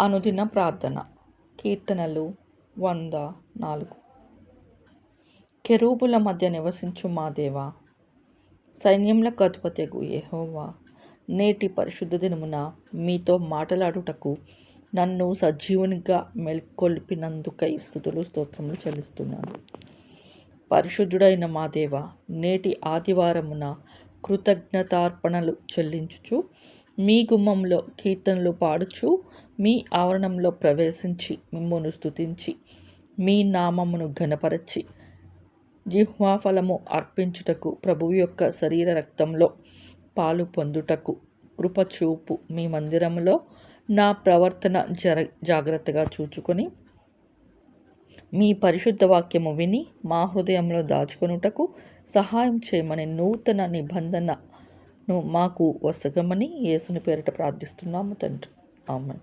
అనుదిన ప్రార్థన. కీర్తనలు వంద నాలుగు. కెరూబుల మధ్య నివసించు మా దేవా సైన్యములకు అధిపత్యగు యెహోవా నేటి పరిశుద్ధ దినమున మీతో మాట్లాడుటకు నన్ను సజీవునిగా మెల్కొల్పినందుకై స్థుతులు స్తోత్రములు చెల్లిస్తున్నాను. పరిశుద్ధుడైన మా దేవ నేటి ఆదివారమున కృతజ్ఞతార్పణలు చెల్లించుచు మీ గుమ్మంలో కీర్తనలు పాడుచు మీ ఆవరణంలో ప్రవేశించి మిమ్మను స్థుతించి మీ నామమును ఘనపరచి జిహ్వాఫలము అర్పించుటకు ప్రభువు యొక్క శరీర రక్తంలో పాలు పొందుటకు కృపచూపు మీ మందిరంలో నా ప్రవర్తన జర జాగ్రత్తగా చూచుకొని మీ పరిశుద్ధ వాక్యము విని మా హృదయంలో దాచుకొనుటకు సహాయం చేయమని నూతన నిబంధన నువ్వు మాకు వసగమని యేసుని పేరిట ప్రార్థిస్తున్నాము తండ్రి. ఆమె